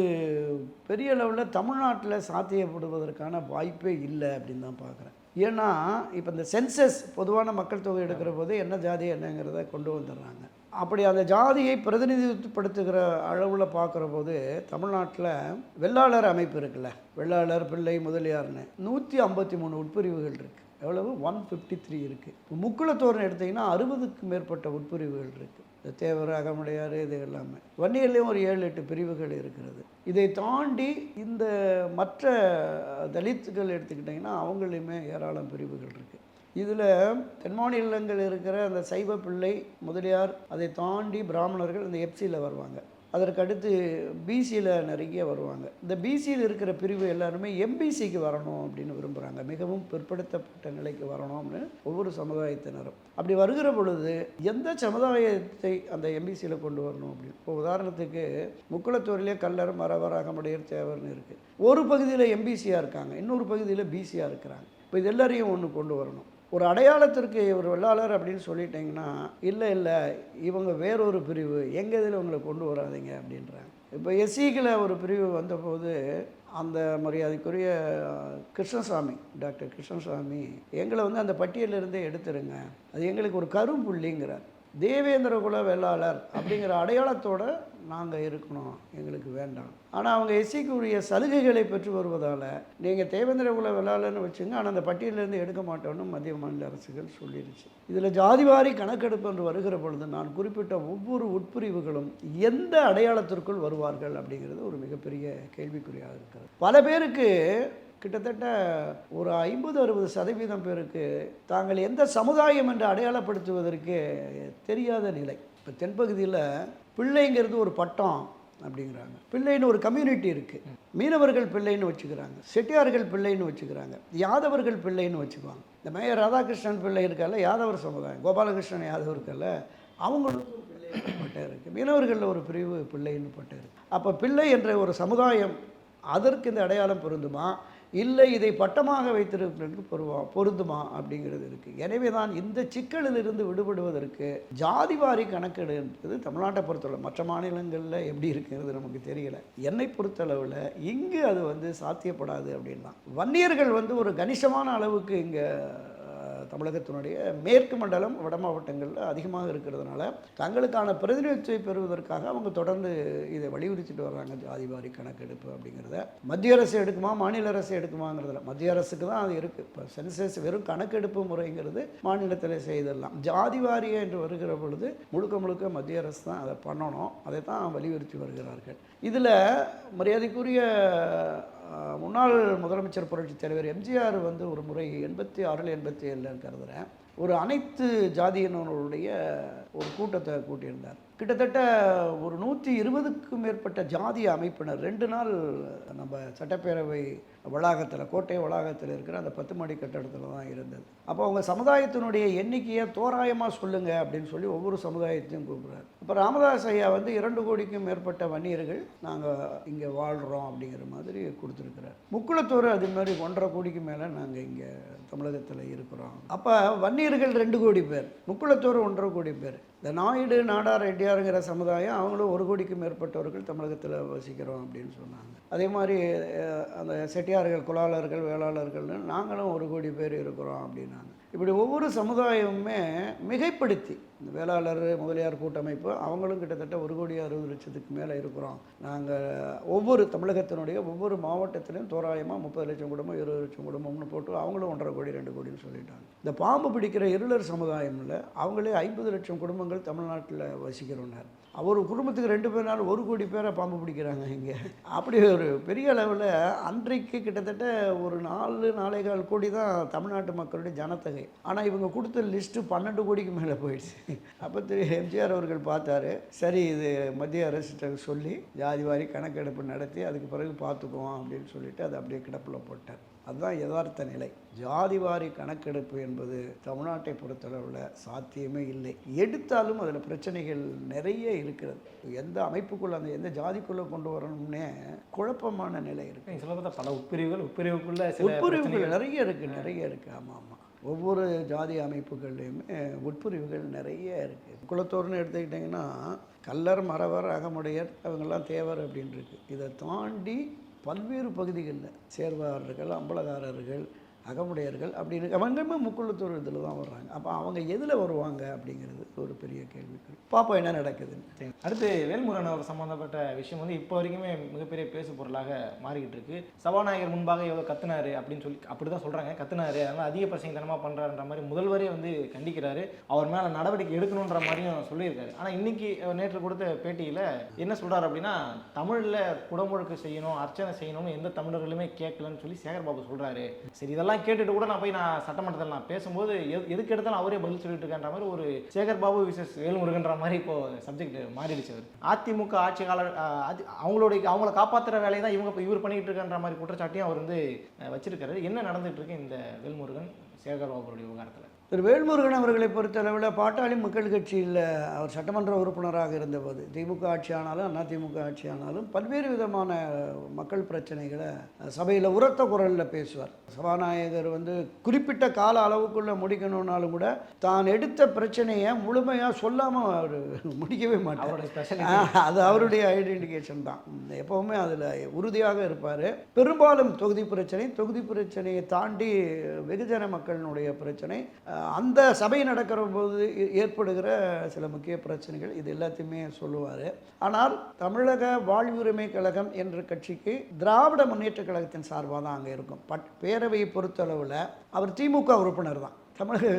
பெரிய அளவில் தமிழ்நாட்டில் சாத்தியப்படுவதற்கான வாய்ப்பே இல்லை அப்படின்னு தான் பார்க்குறேன். ஏன்னா இப்போ இந்த சென்சஸ் பொதுவான மக்கள் தொகை எடுக்கிற போது என்ன ஜாதி என்னங்கிறத கொண்டு வந்துடுறாங்க. அப்படி அந்த ஜாதியை பிரதிநிதித்துவப்படுத்துகிற அளவில் பார்க்குற போது தமிழ்நாட்டில் வெள்ளாளர் அமைப்பு இருக்குல்ல வெள்ளாளர் பிள்ளை முதலியார்னு நூற்றி ஐம்பத்தி மூணு உட்பிரிவுகள் இருக்குது எவ்வளவு? ஒன் ஃபிஃப்டி த்ரீ இருக்குது இப்போ முக்குளத்தோரன் எடுத்திங்கன்னா அறுபதுக்கு மேற்பட்ட உட்பிரிவுகள் இருக்குது இந்த தேவர் அகமுடையார் இது எல்லாமே. வன்னியர்லேயும் ஒரு ஏழு எட்டு பிரிவுகள் இருக்கிறது. இதை தாண்டி இந்த மற்ற தலித்துகள் எடுத்துக்கிட்டிங்கன்னா அவங்களையுமே ஏராளம் பிரிவுகள் இருக்குது இதில் தென் மாநிலங்கள் இருக்கிற அந்த சைவ பிள்ளை முதலியார் அதை தாண்டி பிராமணர்கள் இந்த எப்சியில் வருவாங்க. அதற்கு அடுத்து பிசியில் நிறைய வருவாங்க. இந்த பிசியில் இருக்கிற பிரிவு எல்லாருமே எம்பிசிக்கு வரணும் அப்படின்னு விரும்புகிறாங்க மிகவும் பிற்படுத்தப்பட்ட நிலைக்கு வரணும்னு ஒவ்வொரு சமுதாயத்தினரும். அப்படி வருகிற பொழுது எந்த சமுதாயத்தை அந்த எம்பிசியில் கொண்டு வரணும் அப்படின்னு? இப்போ உதாரணத்துக்கு முக்குளத்தூரிலே கல்லர் மரவர் அகமுடையர் தேவர்னு இருக்குது ஒரு பகுதியில் எம்பிசியாக இருக்காங்க. இன்னொரு பகுதியில் பிசியாக இருக்கிறாங்க. இப்போ இது எல்லாரையும் ஒன்று கொண்டு வரணும். ஒரு அடையாளத்திற்கு ஒரு வெள்ளாளர் அப்படின்னு சொல்லிட்டீங்கன்னா இல்லை இல்லை இவங்க வேறொரு பிரிவு எங்கள் இதில் உங்களை கொண்டு வராதீங்க அப்படின்றாங்க. இப்போ எஸ்சிகளை ஒரு பிரிவு வந்தபோது அந்த மரியாதைக்குரிய கிருஷ்ணசாமி டாக்டர் கிருஷ்ணசாமி எங்களை வந்து அந்த பட்டியலிருந்தே எடுத்துருங்க. அது எங்களுக்கு ஒரு கரும்புள்ளிங்கிறார். தேவேந்திர குல வேளாளர் அப்படிங்கிற அடையாளத்தோடு நாங்கள் இருக்கணும் எங்களுக்கு வேண்டாம். ஆனால் அவங்க எஸ்சிக்கு உரிய சலுகைகளை பெற்று வருவதால் நீங்கள் தேவேந்திர குல வேளாளர்னு வச்சுங்க ஆனால் அந்த பட்டியலேருந்து எடுக்க மாட்டோம்னு மத்திய மாநில அரசுகள் சொல்லிடுச்சு இதில் ஜாதிவாரி கணக்கெடுப்பு என்று வருகிற பொழுது நான் குறிப்பிட்ட ஒவ்வொரு உட்பிரிவுகளும் எந்த அடையாளத்திற்குள் வருவார்கள் அப்படிங்கிறது ஒரு மிகப்பெரிய கேள்விக்குறியாக இருக்கிறது. பல பேருக்கு கிட்டத்தட்ட ஒரு ஐம்பது அறுபது சதவீதம் பேருக்கு தாங்கள் எந்த சமுதாயம் என்று அடையாளப்படுத்துவதற்கு தெரியாத நிலை. இப்போ தென்பகுதியில் பிள்ளைங்கிறது ஒரு பட்டம் அப்படிங்கிறாங்க. பிள்ளைன்னு ஒரு கம்யூனிட்டி இருக்குது மீனவர்கள் பிள்ளைன்னு வச்சுக்கிறாங்க. செட்டியார்கள் பிள்ளைன்னு வச்சுக்கிறாங்க. யாதவர்கள் பிள்ளைன்னு வச்சுக்குவாங்க. இந்த மேயர் ராதாகிருஷ்ணன் பிள்ளை இருக்கல யாதவர் சமுதாயம். கோபாலகிருஷ்ணன் யாதவ் இருக்கல அவங்களுக்கு பிள்ளை பட்டம் இருக்குது மீனவர்களில் ஒரு பிரிவு பிள்ளைன்னு பட்டம் இருக்குது அப்போ பிள்ளை என்ற ஒரு சமுதாயம் அதற்கு இந்த அடையாளம் பொருந்துமா? இல்லை இதை பட்டமாக வைத்திருப்பதற்கு பொருவா பொருந்துமா அப்படிங்கிறது இருக்குது எனவே தான் இந்த சிக்கலிலிருந்து விடுபடுவதற்கு ஜாதிவாரி கணக்கெடு என்பது தமிழ்நாட்டை பொறுத்தவரை மற்ற மாநிலங்களில் எப்படி இருக்கிறது நமக்கு தெரியல. என்னை பொறுத்தளவில் இங்கு அது வந்து சாத்தியப்படாது அப்படின்லாம். வன்னியர்கள் வந்து ஒரு கணிசமான அளவுக்கு இங்கே தமிழகத்தினுடைய மேற்கு மண்டலம் வட மாவட்டங்களில் அதிகமாக இருக்கிறதுனால தங்களுக்கான பிரதிநிதித்துவை பெறுவதற்காக அவங்க தொடர்ந்து இதை வலியுறுத்திட்டு வர்றாங்க ஜாதிவாரி கணக்கெடுப்பு அப்படிங்கிறத. மத்திய அரசு எடுக்குமா மாநில அரசு எடுக்குமாங்கிறதுல மத்திய அரசுக்கு தான் அது இருக்குது இப்போ சென்சஸ் வெறும் கணக்கெடுப்பு முறைங்கிறது மாநிலத்தில் செய்திடலாம் ஜாதிவாரி என்று வருகிற பொழுது முழுக்க முழுக்க மத்திய அரசு தான் அதை பண்ணணும். அதை தான் வலியுறுத்தி வருகிறார்கள். இதில் மரியாதைக்குரிய முன்னாள் முதலமைச்சர் புரட்சி தலைவர் எம்ஜிஆர் வந்து ஒரு முறை எண்பத்தி ஆறில் எண்பத்தி ஏழுன்னு கருதுகிறேன் ஒரு அனைத்து ஜாதியினருடைய ஒரு கூட்டத்தை கூட்டியிருந்தார். கிட்டத்தட்ட ஒரு நூற்றி இருபதுக்கும் மேற்பட்ட ஜாதிய அமைப்பினர் ரெண்டு நாள் நம்ம சட்டப்பேரவை வளாகத்தில் கோட்டை வளாகத்தில் இருக்கிற அந்த பத்து மாடி கட்டடத்தில் தான் இருந்தது. அப்போ அவங்க சமுதாயத்தினுடைய எண்ணிக்கையை தோராயமாக சொல்லுங்கள் அப்படின்னு சொல்லி ஒவ்வொரு சமுதாயத்தையும் கூப்பிட்றாரு. அப்போ ராமதாஸ் ஐயா வந்து இரண்டு கோடிக்கும் மேற்பட்ட வன்னியர்கள் நாங்கள் இங்கே வாழ்கிறோம் அப்படிங்கிற மாதிரி கொடுத்துருக்குறாரு. முக்குளத்தூர் அது மாதிரி ஒன்றரை கோடிக்கு மேலே நாங்கள் இங்கே தமிழகத்தில் இருக்கிறோம். அப்போ வன்னியர்கள் ரெண்டு கோடி பேர் முக்குளத்தூர் ஒன்றரை கோடி பேர். இந்த நாயுடு நாடார் ரெட்டியாருங்கிற சமுதாயம் அவங்களும் ஒரு கோடிக்கு மேற்பட்டவர்கள் தமிழகத்தில் வசிக்கிறோம் அப்படின்னு சொன்னாங்க. அதே மாதிரி அந்த செட்டியார்கள் குலாளர்கள் வேளாளர்கள்னு நாங்களும் ஒரு கோடி பேர் இருக்கிறோம் அப்படின்னாங்க. இப்படி ஒவ்வொரு சமுதாயமுமே மிகைப்படுத்தி இந்த வேளாளர் முதலியார் கூட்டமைப்பு அவங்களும் கிட்டத்தட்ட ஒரு கோடி அறுபது லட்சத்துக்கு மேலே இருக்கிறோம். நாங்கள் ஒவ்வொரு தமிழகத்தினுடைய ஒவ்வொரு மாவட்டத்திலையும் தோராயமாக முப்பது லட்சம் குடும்பம் இருபது லட்சம் குடும்பம்னு போட்டு அவங்களும் ஒன்றரை கோடி ரெண்டு கோடின்னு சொல்லிட்டாங்க. இந்த பாம்பு பிடிக்கிற இருளர் சமுதாயம்ல அவங்களே ஐம்பது லட்சம் குடும்பங்கள் தமிழ்நாட்டில் வசிக்கிறோன்னார் அவர் குடும்பத்துக்கு ரெண்டு பேர்னாலும் ஒரு கோடி பேரை பாம்பு பிடிக்கிறாங்க இங்கே. அப்படி ஒரு பெரிய அளவில் அன்றைக்கு கிட்டத்தட்ட ஒரு நாலு நாலேகால் கோடி தான் தமிழ்நாட்டு மக்களுடைய ஜனத்தொகை. ஆனால் இவங்க கொடுத்த லிஸ்ட்டு பன்னெண்டு கோடிக்கு மேலே போயிடுச்சு. அப்போ திரு. எம்ஜிஆர் அவர்கள் பார்த்தாரு. சரி இது மத்திய அரசிட்ட சொல்லி ஜாதி வாரி கணக்கெடுப்பு நடத்தி அதுக்கு பிறகு பார்த்துக்குவோம் அப்படின்னு சொல்லிட்டு அதை அப்படியே கிடப்பில் போட்டார். அதுதான் யதார்த்த நிலை. ஜாதிவாரி கணக்கெடுப்பு என்பது தமிழ்நாட்டை பொறுத்தளவில் சாத்தியமே இல்லை. எடுத்தாலும் அதில் பிரச்சனைகள் நிறைய இருக்கிறது. எந்த அமைப்புக்குள்ள அந்த எந்த ஜாதிக்குள்ளே கொண்டு வரணும்னே குழப்பமான நிலை இருக்குது பார்த்தா பல உட்பிரிவுகள் உட்பிரிவுக்குள்ள சில உட்பிரிவுகள். நிறைய இருக்குது நிறைய இருக்குது ஆமாம் ஆமாம் ஒவ்வொரு ஜாதி அமைப்புகள்லையுமே உட்பிரிவுகள் நிறைய இருக்குது குலத்தோர்னு எடுத்துக்கிட்டிங்கன்னா கல்லர் மறவர் அகமுடையர் அவங்கெல்லாம் தேவர் அப்படின்னு இருக்கு இதை தாண்டி பல்வேறு பகுதிகளில் சேர்வாரர்கள் அம்பலகாரர்கள் அகமுடையர்கள் அப்படின்னு அவங்களுமே முக்குள்ளத்தூர் இதில் தான் வர்றாங்க. அப்போ அவங்க எதில் வருவாங்க அப்படிங்கிறது ஒரு பெரிய கேள்வி பார்ப்போம் என்ன நடக்குதுன்னு. சரி. அடுத்து வேல்முருகன் அவர் சம்மந்தப்பட்ட விஷயம் வந்து இப்போ வரைக்குமே மிகப்பெரிய பேசு பொருளாக மாறிக்கிட்டு இருக்கு. சபாநாயகர் முன்பாக எவ்வளோ கத்துனாரு அப்படின்னு சொல்லி அப்படி தான் சொல்கிறாங்க கத்துனாரு. அதனால் அதிக பிரசங்கத்தனமாக பண்ணுறாருன்ற மாதிரி முதல்வரே வந்து கண்டிக்கிறாரு. அவர் மேலே நடவடிக்கை எடுக்கணுன்ற மாதிரியும் சொல்லியிருக்காரு. ஆனால் இன்னைக்கு நேற்று கொடுத்த பேட்டியில் என்ன சொல்கிறார் அப்படின்னா தமிழில் குடமுழுக்கு செய்யணும் அர்ச்சனை செய்யணும்னு எந்த தமிழர்களுமே கேட்கலன்னு சொல்லி சேகர் பாபு சொல்கிறாரு சரி இதெல்லாம் கேட்டுட்டு கூட நான் போய் நான் சட்டமன்றத்தில் நான் பேசும்போது எதுக்கு எடுத்தாலும் அவரே பதில் சொல்லிட்டு இருக்கின்ற மாதிரி ஒரு சேகர் பாபு விசஸ் வேல்முருகன்ற மாதிரி இப்போ சப்ஜெக்ட் மாறிடுச்சு அவர். அதிமுக ஆட்சி கால அவங்களுடைய அவங்கள காப்பாற்றுற வேலையை தான் இவங்க இப்போ இவர் பண்ணிட்டு இருக்கின்ற மாதிரி குற்றச்சாட்டையும் அவர் வந்து வச்சிருக்காரு. என்ன நடந்துட்டு இருக்கு இந்த வேல்முருகன் சேகர் பாபுடைய விவகாரத்தில்? திரு வேல்முருகன் அவர்களை பொறுத்தளவில் பாட்டாளி மக்கள் கட்சியில் அவர் சட்டமன்ற உறுப்பினராக இருந்தபோது திமுக ஆட்சி ஆனாலும் அதிமுக ஆட்சி ஆனாலும் பல்வேறு விதமான மக்கள் பிரச்சனைகளை சபையில் உரத்த குரலில் பேசுவார். சபாநாயகர் வந்து குறிப்பிட்ட கால அளவுக்குள்ளே முடிக்கணும்னாலும் கூட தான் எடுத்த பிரச்சனையை முழுமையாக சொல்லாமல் அவர் முடிக்கவே மாட்டார். அது அவருடைய ஐடென்டிகேஷன் தான். எப்போவுமே அதில் உறுதியாக இருப்பார். பெரும்பாலும் தொகுதி பிரச்சனை தொகுதி பிரச்சனையை தாண்டி வெகுஜன மக்களினுடைய பிரச்சனை அந்த சபை நடக்கிற போது ஏ- ஏற்படுகிற சில முக்கிய பிரச்சனைகள் இது எல்லாத்தையுமே சொல்லுவார். ஆனால் தமிழக வாழ்வுரிமை கழகம் என்ற கட்சிக்கு திராவிட முன்னேற்ற கழகத்தின் சார்பாக தான் அங்கே இருக்கும். பட் பேரவையை பொறுத்தளவில் அவர் திமுக உறுப்பினர் தான் தமிழக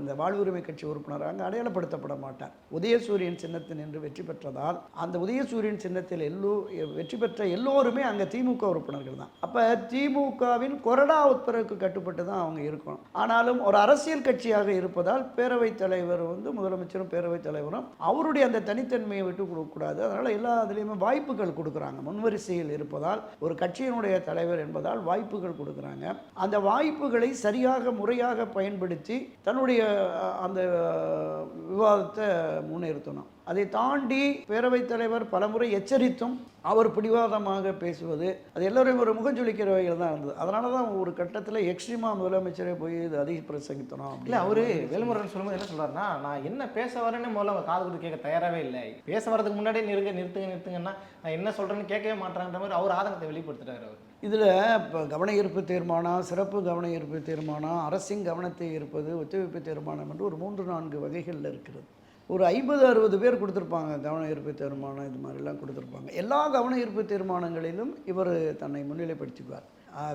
இந்த வாழ்வுரிமை கட்சி உறுப்பினர் அங்கே அடையாளப்படுத்தப்பட மாட்டார். உதயசூரியன் சின்னத்தில் நின்று வெற்றி பெற்றதால் அந்த உதயசூரியன் சின்னத்தில் எல்லோ வெற்றி பெற்ற எல்லோருமே அங்கே திமுக உறுப்பினர்கள் தான். அப்போ திமுகவின் கொரடா உத்தரவுக்கு கட்டுப்பட்டு தான் அவங்க இருக்கணும். ஆனாலும் ஒரு அரசியல் கட்சியாக இருப்பதால் பேரவைத் தலைவர் வந்து முதலமைச்சரும் பேரவைத் தலைவரும் அவருடைய அந்த தனித்தன்மையை விட்டு கொடுக்கக்கூடாது அதனால் எல்லா இதுலேயுமே வாய்ப்புகள் கொடுக்குறாங்க. முன்வரிசையில் இருப்பதால் ஒரு கட்சியினுடைய தலைவர் என்பதால் வாய்ப்புகள் கொடுக்குறாங்க. அந்த வாய்ப்புகளை சரியாக முறையாக பயன்படுத்தி தன்னுடைய அஹ், அந்த விவாதத்தை முன்னிறுத்தணும். அதை தாண்டி பேரவைத் தலைவர் பலமுறை எச்சரித்தும் அவர் பிடிவாதமாக பேசுவது அது எல்லோரையும் ஒரு முகஞ்சொலிக்கிற வகையில் தான் இருந்தது. அதனால தான் ஒரு கட்டத்தில் எக்ஸ்ட்ரீமாக முதலமைச்சரே போய் இது அதிக பிரசங்கித்தனம் இல்லை அவரு வேல்முருகன் சொல்லும்போது என்ன சொல்றாருன்னா நான் என்ன பேச வரேன்னு முதல்ல அவங்க காது கொடுத்து கேட்க தயாராகவே இல்லை. பேச வரதுக்கு முன்னாடியே நிறுங்க நிறுத்துங்க நிறுத்துங்கன்னா நான் என்ன சொல்றேன்னு கேட்கவே மாட்டேன்ற மாதிரி அவர் ஆதங்கத்தை வெளிப்படுத்துறாரு அவர். இதில் இப்போ கவன ஈர்ப்பு தீர்மானம் சிறப்பு கவன ஈர்ப்பு தீர்மானம் அரசின் கவனத்தை ஈர்ப்பது ஒத்திவைப்பு தீர்மானம் என்று ஒரு மூன்று நான்கு வகைகளில் இருக்கிறது. ஒரு ஐம்பது அறுபது பேர் கொடுத்துருப்பாங்க கவன ஈர்ப்பு தீர்மானம் இது மாதிரிலாம் கொடுத்துருப்பாங்க. எல்லா கவன ஈர்ப்பு தீர்மானங்களிலும் இவர் தன்னை முன்னிலைப்படுத்திக்குவார்.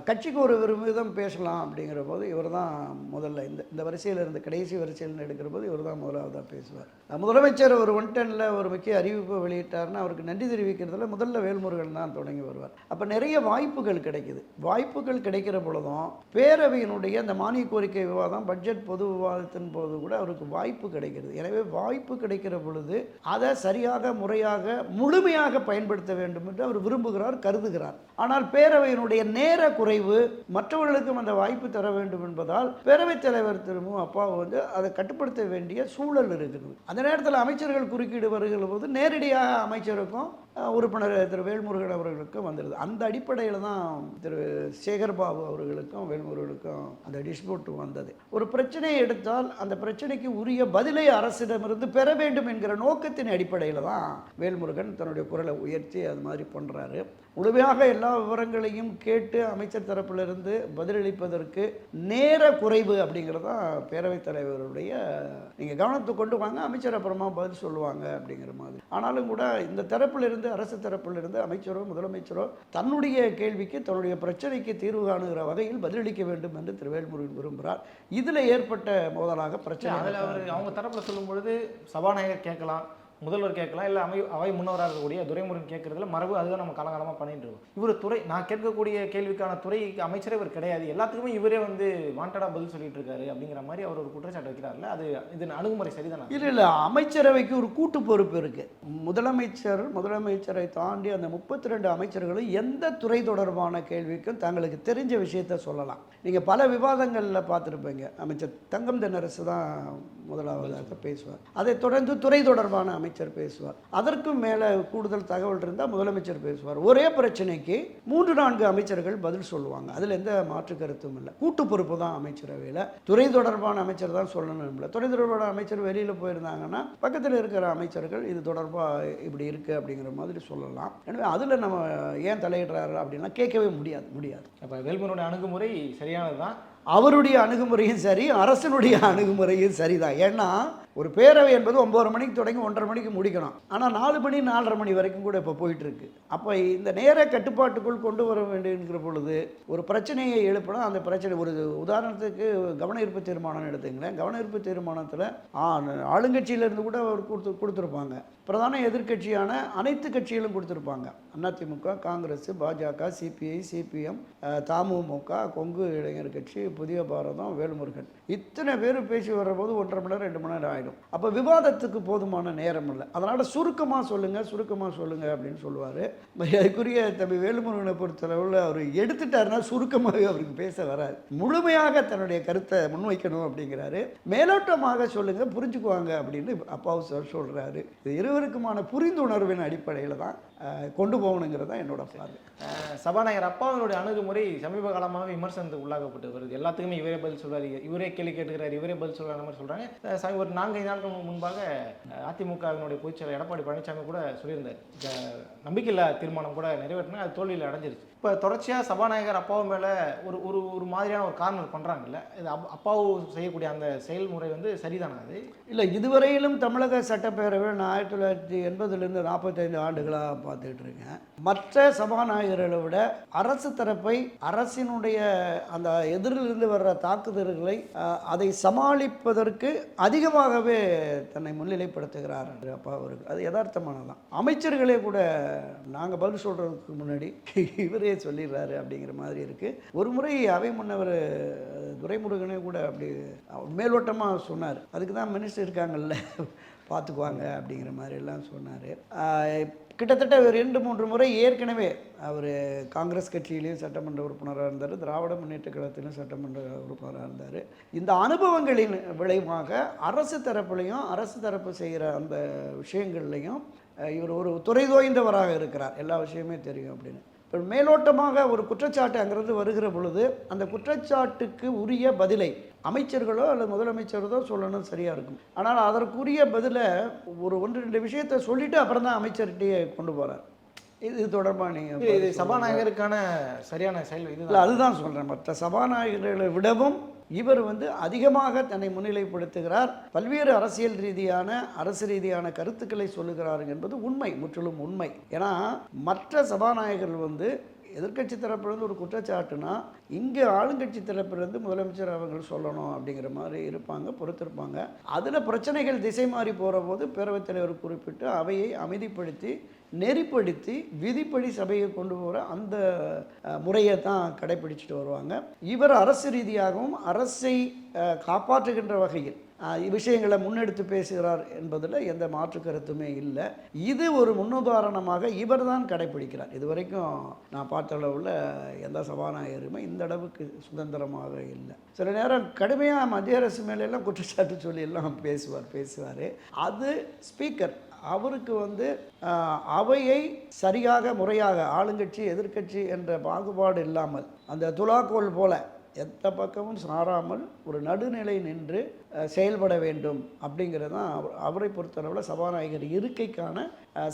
கட்சிக்கு ஒரு ஒரு விதம் பேசலாம் அப்படிங்கிற போது இவர் தான் முதல்ல. இந்த இந்த வரிசையில் இருந்து கடைசி வரிசையில் எடுக்கிற போது இவர் தான் முதலாவதாக பேசுவார். முதலமைச்சர் ஒரு ஒன் டெனில் ஒரு முக்கிய அறிவிப்பு வெளியிட்டார்னா அவருக்கு நன்றி தெரிவிக்கிறதுல முதல்ல வேல்முருகன் தான் தொடங்கி வருவார். அப்போ நிறைய வாய்ப்புகள் கிடைக்குது. வாய்ப்புகள் கிடைக்கிற பொழுதும் பேரவையினுடைய அந்த மானிய கோரிக்கை விவாதம் பட்ஜெட் பொது விவாதத்தின் போது கூட அவருக்கு வாய்ப்பு கிடைக்கிறது. எனவே வாய்ப்பு கிடைக்கிற பொழுது அதை சரியாக முறையாக முழுமையாக பயன்படுத்த வேண்டும் என்று அவர் விரும்புகிறார் கருதுகிறார். ஆனால் பேரவையினுடைய நேர குறைவு மற்றவர்களுக்கும் அந்த வாய்ப்பு தர வேண்டும் என்பதால் பேரவைத் தலைவர் திரு மு வந்து அதை கட்டுப்படுத்த வேண்டிய சூழல் இருக்குது. அந்த நேரத்தில் அமைச்சர்கள் குறுக்கீடு வருகிற போது நேரடியாக அமைச்சருக்கும் உறுப்பினர் திரு வேல்முருகன் அவர்களுக்கும் வந்துடுது அந்த அடிப்படையில் தான் திரு சேகர்பாபு அவர்களுக்கும் வேல்முருகனுக்கும் அந்த டிஸ்பியூட் வந்தது. ஒரு பிரச்சனையை எடுத்தால் அந்த பிரச்சனைக்கு உரிய பதிலை அரசிடமிருந்து பெற வேண்டும் என்கிற நோக்கத்தின் அடிப்படையில் தான் வேல்முருகன் தன்னுடைய குரலை உயர்த்தி அது மாதிரி பண்ணுறாரு முழுமையாக எல்லா விவரங்களையும் கேட்டு அமைச்சர் தரப்பிலிருந்து பதிலளிப்பதற்கு நேர குறைவு அப்படிங்கிறது தான் பேரவைத் தலைவருடைய நீங்கள் கவனத்தை கொண்டு வாங்க அமைச்சர் அப்புறமா பதில் சொல்லுவாங்க அப்படிங்கிற மாதிரி. ஆனாலும் கூட இந்த தரப்பிலிருந்து அரசு தரப்பிலிருந்து அமைச்சரோ முதலமைச்சரோ தன்னுடைய கேள்விக்கு தன்னுடைய பிரச்சனைக்கு தீர்வு காணுகிற வகையில் பதிலளிக்க வேண்டும் என்று திரு வேல்முருகன் விரும்புகிறார். இதில் ஏற்பட்ட மோதலாக பிரச்சனை அதில் அவர் அவங்க தரப்பில் சொல்லும் பொழுது சபாநாயகர் கேட்கலாம் முதல்வர் கேட்கலாம் இல்லை அவை அவை முன்னவராக இருக்கக்கூடிய துரைமுருகன் கேட்கறதுல மரபு அதுதான் நம்ம காலங்காலமாக பண்ணிட்டு இருக்கோம். இவர் துறை நான் கேட்கக்கூடிய கேள்விக்கான துறை அமைச்சரே இவர் கிடையாது. எல்லாத்துக்குமே இவரே வந்து வாண்டடாக பதில் சொல்லிட்டு இருக்காரு அப்படிங்கிற மாதிரி அவர் ஒரு குற்றச்சாட்டு வைக்கிறார்ல அது இது அணுகுமுறை சரிதானா? இல்லை இல்லை அமைச்சரவைக்கு ஒரு கூட்டு பொறுப்பு இருக்கு. முதலமைச்சர் முதலமைச்சரை தாண்டி அந்த முப்பத்தி ரெண்டு அமைச்சர்களும் எந்த துறை தொடர்பான கேள்விக்கும் தங்களுக்கு தெரிஞ்ச விஷயத்த சொல்லலாம். நீங்கள் பல விவாதங்களில் பார்த்துருப்பீங்க. அமைச்சர் தங்கம் தென்னரசு தான் முதலாவதாக பேசுவார். அதைத் தொடர்ந்து துறை தொடர்பான அமைச்சர் பேசுவார். அதற்கும் மேலே கூடுதல் தகவல் இருந்தால் முதலமைச்சர் பேசுவார். ஒரே பிரச்சனைக்கு மூன்று நான்கு அமைச்சர்கள் பதில் சொல்லுவாங்க. அதில் எந்த மாற்று கருத்தும் இல்லை. கூட்டு பொறுப்பு தான் அமைச்சரவையில். துறை தொடர்பான அமைச்சர் தான் சொல்லணும் இல்லை. துறை தொடர்பான அமைச்சர் வெளியில் போயிருந்தாங்கன்னா பக்கத்தில் இருக்கிற அமைச்சர்கள் இது தொடர்பாக இப்படி இருக்குது அப்படிங்கிற மாதிரி சொல்லலாம். எனவே அதில் நம்ம ஏன் தலையிடுறாரு அப்படின்னா கேட்கவே முடியாது முடியாது. அப்போ வேல்முருகனுடைய அணுகுமுறை சரியானது தான் அவருடைய அணுகுமுறையும் சரி அரசனுடைய அணுகுமுறையும் சரிதான். ஏன்னா ஒரு பேரவை என்பது ஒம்பது மணிக்கு தொடங்கி ஒன்றரை மணிக்கு முடிக்கணும். ஆனால் நாலு மணி நாலரை மணி வரைக்கும் கூட இப்போ போயிட்டு இருக்கு அப்போ இந்த நேர கட்டுப்பாட்டுக்குள் கொண்டு வர வேண்டுங்கிற பொழுது ஒரு பிரச்சனையை எழுப்பினா அந்த பிரச்சனை ஒரு உதாரணத்துக்கு கவன ஈர்ப்பு தீர்மானம் எடுத்துங்களேன். கவன ஈர்ப்பு தீர்மானத்தில் ஆளுங்கட்சியிலேருந்து கூட அவர் கொடுத்து கொடுத்துருப்பாங்க. பிரதான எதிர்க்கட்சியான அனைத்து கட்சிகளும் கொடுத்துருப்பாங்க. அதிமுக காங்கிரஸ் பாஜக சிபிஐ சிபிஎம் தமுமுக கொங்கு இளைஞர் கட்சி புதிய பாரதம் வேலுமுருகன். இத்தனை பேர் பேசி வர்றபோது ஒன்றரை மணி நேரம் ரெண்டு மணி நேரம் ஆகிடும் அப்போ விவாதத்துக்கு போதுமான நேரம் இல்லை. அதனால் சுருக்கமாக சொல்லுங்கள் சுருக்கமாக சொல்லுங்கள் அப்படின்னு சொல்லுவார். அதுக்குரிய தம்பி வேலுமுருகனை பொறுத்தளவில் அவர் எடுத்துட்டாருன்னா சுருக்கமாகவே அவருக்கு பேச வராது. முழுமையாக தன்னுடைய கருத்தை முன்வைக்கணும் அப்படிங்கிறாரு. மேலோட்டமாக சொல்லுங்கள் புரிஞ்சுக்குவாங்க அப்படின்னு அப்பாவு சார் சொல்கிறாரு இது இருவருக்குமான புரிந்துணர்வின் அடிப்படையில் தான் கொண்டு போகணுங்கிறது தான் என்னோட பார்வை. சபாநாயகர் அப்பாவினுடைய அணுகுமுறை சமீப காலமாக விமர்சனத்துக்கு உள்ளாகப்பட்டு வருது. எல்லாத்துக்குமே இவரே பதில் சொல்றாரு இவரே கேள்வி கேட்டுக்கிறார் இவரே பதில் சொல்றாரு மாதிரி சொல்கிறாங்க ஒரு நான்கைந்து நாட்கள் முன்பாக அதிமுகவினுடைய பொதுச்செயலர் எடப்பாடி பழனிசாமி கூட சொல்லியிருந்தார். இந்த நம்பிக்கையில்லா தீர்மானம் கூட நிறைவேற்றினா அது தோல்வியில் அடைஞ்சிருச்சு. இப்போ தொடர்ச்சியாக சபாநாயகர் அப்பாவு மேலே ஒரு ஒரு ஒரு மாதிரியான ஒரு காரணம் பண்ணுறாங்கல்ல இது அப் அப்பாவு செய்யக்கூடிய அந்த செயல்முறை வந்து சரிதானா அது? இல்லை இதுவரையிலும் தமிழக சட்டப்பேரவையில் நான் ஆயிரத்தி தொள்ளாயிரத்தி எண்பதுலேருந்து நாற்பத்தைந்து ஆண்டுகளாக பார்த்துக்கிட்டு இருக்கேன். மற்ற சபாநாயகர்களை விட அரசு தரப்பை அரசினுடைய அந்த எதிரிலிருந்து வர்ற தாக்குதல்களை அதை சமாளிப்பதற்கு அதிகமாகவே தன்னை முன்னிலைப்படுத்துகிறார் என்று அப்பா அவருக்கு அது யதார்த்தமானதான் அமைச்சர்களே கூட நாங்கள் பதில் சொல்கிறதுக்கு முன்னாடி இவர் சொல்லிடுறாரு அப்படிங்கிற மாதிரி இருக்குது ஒரு முறை அவை முன்னவர் துரைமுருகனே கூட அப்படி மேலோட்டமாக சொன்னார். அதுக்கு தான் மினிஸ்டர் இருக்காங்கல்ல பார்த்துக்குவாங்க அப்படிங்கிற மாதிரி எல்லாம் சொன்னார். கிட்டத்தட்ட ரெண்டு மூன்று முறை ஏற்கனவே அவர் காங்கிரஸ் கட்சியிலையும் சட்டமன்ற உறுப்பினராக இருந்தார். திராவிட முன்னேற்ற கழகத்திலும் சட்டமன்ற உறுப்பினராக இருந்தார். இந்த அனுபவங்களின் விளைவாக அரசு தரப்புலையும் அரசு தரப்பு செய்கிற அந்த விஷயங்கள்லையும் இவர் ஒரு துறை தோய்ந்தவராக இருக்கிறார். எல்லா விஷயமே தெரியும் அப்படின்னு. இப்போ மேலோட்டமாக ஒரு குற்றச்சாட்டு அங்கிருந்து வருகிற பொழுது அந்த குற்றச்சாட்டுக்கு உரிய பதிலை அமைச்சர்களோ அல்லது முதலமைச்சரோ சொல்லணும் சரியாக இருக்கும். ஆனால் அதற்குரிய பதிலை ஒரு ஒன்று ரெண்டு விஷயத்தை சொல்லிவிட்டு அப்புறம் தான் அமைச்சர்கிட்டயே கொண்டு போகிறார் இது இது தொடர்பாக இது நீங்கள் இது சபாநாயகருக்கான சரியான செயல் இதுதான். அதுதான் சொல்கிறேன் மற்ற சபாநாயகர்களை விடவும் இவர் வந்து அதிகமாக தன்னை முன்னிலைப்படுத்துகிறார். பல்வேறு அரசியல் ரீதியான அரசு ரீதியான கருத்துக்களை சொல்லுகிறார் என்பது உண்மை முற்றிலும் உண்மை. ஏன்னா மற்ற சபாநாயகர்கள் வந்து எதிர்க்கட்சி தரப்பிலிருந்து ஒரு குற்றச்சாட்டுனா இங்கே ஆளுங்கட்சி தரப்பிலிருந்து முதலமைச்சர் அவர்கள் சொல்லணும் அப்படிங்கிற மாதிரி இருப்பாங்க பொறுத்திருப்பாங்க. அதில் பிரச்சனைகள் திசை மாறி போகிற போது பேரவைத் தலைவர் குறிப்பிட்டு அவையை அமைதிப்படுத்தி நெறிப்படுத்தி விதிப்படி சபையை கொண்டு போகிற அந்த முறையை தான் கடைபிடிச்சிட்டு வருவாங்க. இவர் அரசு ரீதியாகவும் அரசை காப்பாற்றுகின்ற வகையில் விஷயங்களை முன்னெடுத்து பேசுகிறார் என்பதில் எந்த மாற்று கருத்துமே இல்லை. இது ஒரு முன்னுதாரணமாக இவர் தான் கடைபிடிக்கிறார் இது வரைக்கும் நான் பார்த்த அளவில் எந்த சபாநாயகருமே இந்த அளவுக்கு சுதந்திரமாக இல்லை. சில நேரம் கடுமையாக மத்திய அரசு மேலெல்லாம் குற்றச்சாட்டு சொல்லி எல்லாம் பேசுவார் பேசுவார். அது ஸ்பீக்கர் அவருக்கு வந்து அவையை சரியாக முறையாக ஆளுங்கட்சி எதிர்க்கட்சி என்ற பாகுபாடு இல்லாமல் அந்த துலாக்கோல் போல எந்த பக்கமும் சாராமல் ஒரு நடுநிலை நின்று செயல்பட வேண்டும் அப்படிங்கிறது தான் அவர் அவரை பொறுத்தளவில் சபாநாயகர் இருக்கைக்கான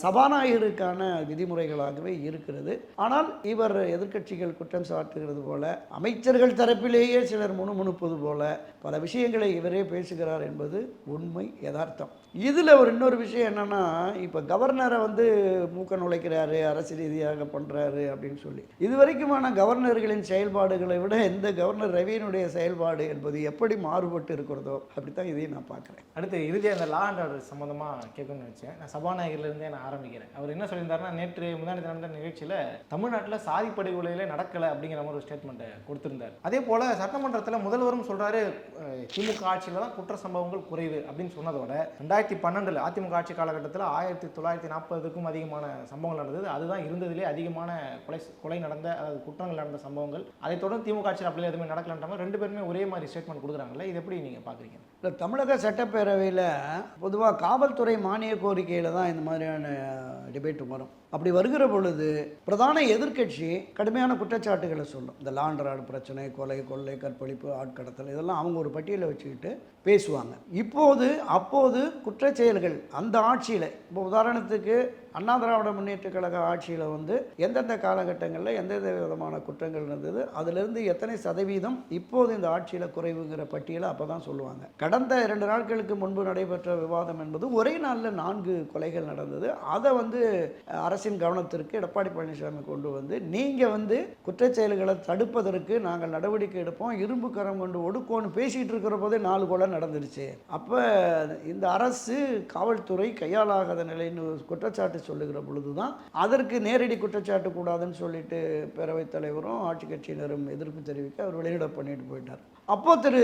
சபாநாயகருக்கான விதிமுறைகளாகவே இருக்கிறது. ஆனால் இவர் எதிர்க்கட்சிகள் குற்றம் சாட்டுகிறது போல அமைச்சர்கள் தரப்பிலேயே சிலர் முணுமுணுப்பது போல பல விஷயங்களை இவரே பேசுகிறார் என்பது உண்மை யதார்த்தம். இதில் ஒரு இன்னொரு விஷயம் என்னென்னா இப்போ கவர்னரை வந்து மூக்க நுழைக்கிறாரு அரசு ரீதியாக பண்ணுறாரு அப்படின்னு சொல்லி. இதுவரைக்குமான கவர்னர்களின் செயல்பாடுகளை விட இந்த கவர்னர் ரவியினுடைய செயல்பாடு என்பது எப்படி மாறுபட்டு இருக்கிறதோ அப்படித்தான் இதையும் நான் பார்க்குறேன். அடுத்து இறுதியாக இந்த லா அண்ட் ஆர்டர் சம்மந்தமாக கேட்கணும்னு நினச்சேன். நான் சபாநாயகர்லேருந்தே நான் ஆரம்பிக்கிறேன். அவர் என்ன சொல்லியிருந்தாருன்னா நேற்று முந்தானி நடந்த நிகழ்ச்சியில் தமிழ்நாட்டில் சாதி படுகொலையிலே நடக்கலை அப்படிங்கிற மாதிரி ஒரு ஸ்டேட்மெண்ட்டை கொடுத்திருந்தார். அதே போல் சட்டமன்றத்தில் முதல்வரும் சொல்கிறாரு திமுக ஆட்சியில் தான் குற்ற சம்பவங்கள் குறைவு அப்படின்னு சொன்னதோட ரெண்டாயிரத்தி பன்னெண்டில் அதிமுக ஆட்சி காலகட்டத்தில் ஆயிரத்தி தொள்ளாயிரத்தி நாற்பதுக்கும் அதிகமான சம்பவங்கள் நடந்தது. அதுதான் இருந்ததிலே அதிகமான கொலை கொலை நடந்த அதாவது குற்றங்கள் நடந்த சம்பவங்கள். அதை தொடர்ந்து திமுக ஆட்சியில் அப்படியே எதுவுமே நடக்கலன்ற மாதிரி ரெண்டு பேருமே ஒரே மாதிரி ஸ்டேட்மெண்ட் கொடுக்குறாங்கல்ல. இது எப்படி நீங்கள் பார்க்குறீங்க இல்லை தமிழக சட்டப்பேரவையில் பொதுவாக காவல்துறை மானிய கோரிக்கையில் தான் இந்த மாதிரியான டிபேட் வரும். அப்படி வருகிற பொழுது பிரதான எதிர்க்கட்சி கடுமையான குற்றச்சாட்டுகளை சொல்லும். இந்த லாண்டராடு பிரச்சனை கொலை கொள்ளை கற்பழிப்பு ஆட்கடத்தல் இதெல்லாம் அவங்க ஒரு பட்டியலை வச்சுக்கிட்டு பேசுவாங்க. இப்போது அப்போது குற்றச்செயல்கள் அந்த ஆட்சியில் இப்போ உதாரணத்துக்கு அண்ணா திராவிட முன்னேற்ற கழக ஆட்சியில் வந்து எந்தெந்த காலகட்டங்களில் எந்தெந்த விதமான குற்றங்கள் இருந்தது அதிலிருந்து எத்தனை சதவீதம் இப்போது இந்த ஆட்சியில் குறைவுங்கிற பட்டியலை அப்போ தான் சொல்லுவாங்க. கடந்த இரண்டு நாட்களுக்கு முன்பு நடைபெற்ற விவாதம் என்பது ஒரே நாளில் நான்கு கொலைகள் நடந்தது. அதை வந்து அரசு அரசின் கவனத்திற்கு எடப்பாடி பழனிசாமி கொண்டு வந்து நீங்கள் வந்து குற்றச்செயல்களை தடுப்பதற்கு நாங்கள் நடவடிக்கை எடுப்போம். இரும்பு கரம் கொண்டு ஒடுக்கோன்னு பேசிகிட்டு இருக்கிற போதே நாலு கொலை நடந்துருச்சு. அப்போ இந்த அரசு காவல்துறை கையாளாகாத நிலைன்னு குற்றச்சாட்டு சொல்லுகிற பொழுது தான் அதற்கு நேரடி குற்றச்சாட்டு கூடாதுன்னு சொல்லிட்டு பேரவைத் தலைவரும் ஆட்சி கட்சியினரும் எதிர்ப்பு தெரிவிக்க அவர் வெளியிட பண்ணிட்டு போயிட்டார். அப்போ திரு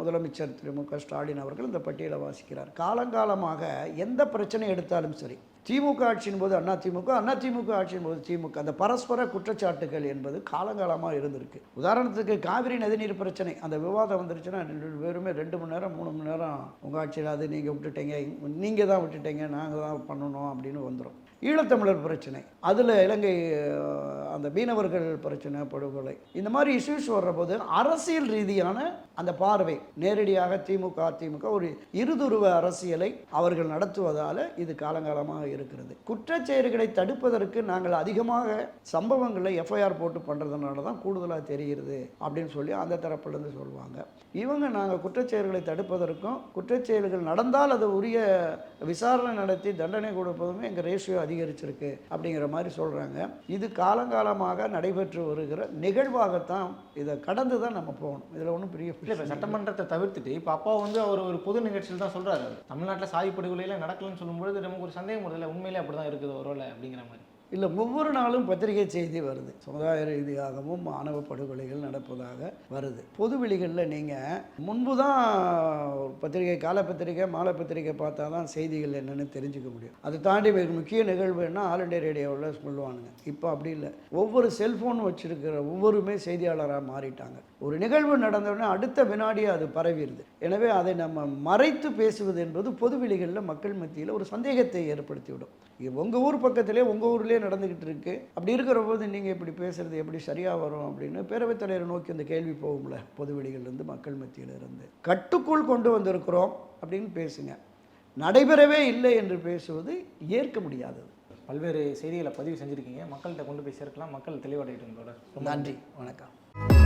முதலமைச்சர் திரு மு க ஸ்டாலின் அவர்கள் இந்த பட்டியலை வாசிக்கிறார். காலங்காலமாக எந்த பிரச்சனை எடுத்தாலும் சரி திமுக ஆட்சியின் போது அண்ணா திமுக அண்ணா திமுக ஆட்சியின் போது திமுக. அந்த பரஸ்பர குற்றச்சாட்டுகள் என்பது காலங்காலமாக இருந்திருக்கு. உதாரணத்துக்கு காவிரி நதிநீர் பிரச்சனை. அந்த விவாதம் வந்துருச்சுன்னா வெறுமே ரெண்டு மணி நேரம் மூணு மணி நேரம் உங்கள் ஆட்சியில் அது நீங்கள் விட்டுட்டீங்க நீங்கள் தான் விட்டுட்டீங்க நாங்கள் தான் பண்ணணும் அப்படின்னு வந்துடும் ஈழத்தமிழர் பிரச்சனை. அதில் இலங்கை அந்த மீனவர்கள் பிரச்சனை படுகொலை. இந்த மாதிரி இஷ்யூஸ் வர்றபோது அரசியல் ரீதியான அந்த பார்வை நேரடியாக திமுக அதிமுக ஒரு இருதுருவ அரசியலை அவர்கள் நடத்துவதால் இது காலங்காலமாக இருக்கிறது. குற்றச்செயல்களை தடுப்பதற்கு நாங்கள் அதிகமாக சம்பவங்களை எஃப்ஐஆர் போட்டு பண்ணுறதுனால தான் கூடுதலாக தெரிகிறது அப்படின்னு சொல்லி அந்த தரப்புலேருந்து சொல்லுவாங்க. இவங்க நாங்கள் குற்றச்செயல்களை தடுப்பதற்கும் குற்றச்செயல்கள் நடந்தால் அது உரிய விசாரணை நடத்தி தண்டனை கொடுப்பதுமே எங்கள் ரேஷியோ அதிகரிச்சிருக்கு அப்படிங்கிற மாதிரி சொல்கிறாங்க இது காலங்காலமாக நடைபெற்று வருகிற நிகழ்வாகத்தான் இதை கடந்து தான் நம்ம போகணும். இதில் ஒன்றும் பெரிய இல்லை இப்போ சட்டமன்றத்தை தவிர்த்துட்டு இப்போ அப்பா வந்து அவர் ஒரு பொது நிகழ்ச்சியில் தான் சொல்றாரு. தமிழ்நாட்டில் சாதி படுகொலையில நடக்கலன்னு சொல்லும்பொழுது நமக்கு ஒரு சந்தேகம் வருது. இல்லை உண்மையிலே அப்படி தான் இருக்குது ஒருவேளை அப்படிங்கிற மாதிரி. இல்லை ஒவ்வொரு நாளும் பத்திரிகை செய்தி வருது. சமுதாய ரீதியாகவும் மாணவ படுகொலைகள் நடப்பதாக வருது. பொதுவெளிகளில் நீங்கள் முன்பு தான் பத்திரிகை கால பத்திரிகை மாலை பத்திரிகை பார்த்தா தான் செய்திகள் என்னென்னு தெரிஞ்சுக்க முடியும். அதை தாண்டி மிக முக்கிய நிகழ்வுன்னா ஆல் இண்டியா ரேடியோவில் சொல்லுவானுங்க. இப்போ அப்படி இல்லை. ஒவ்வொரு செல்ஃபோன் வச்சுருக்கிற ஒவ்வொருமே செய்தியாளராக மாறிட்டாங்க. ஒரு நிகழ்வு நடந்தவுடனே அடுத்த வினாடியே அது பரவிடுது. எனவே அதை நம்ம மறைத்து பேசுவது என்பது பொதுவெளிகளில் மக்கள் மத்தியில் ஒரு சந்தேகத்தை ஏற்படுத்திவிடும். இது உங்கள் ஊர் பக்கத்திலே உங்கள் ஊர்லேயே நடந்துக்கிட்டு இருக்கு. அப்படி இருக்கிற போது நீங்கள் இப்படி பேசுறது எப்படி சரியாக வரும் அப்படின்னு பேரவைத் தலைவரை நோக்கி அந்த கேள்வி போகும்ல. பொதுவெளிகளிலிருந்து மக்கள் மத்தியில இருந்து. கட்டுக்குள் கொண்டு வந்திருக்கிறோம் அப்படின்னு பேசுங்க. நடைபெறவே இல்லை என்று பேசுவது ஏற்க முடியாதது. பல்வேறு செய்திகளை பதிவு செஞ்சுருக்கீங்க. மக்கள்கிட்ட கொண்டு போய் சேர்க்கலாம். மக்கள் தெளிவடையட்டும் தொடர் நன்றி. வணக்கம்.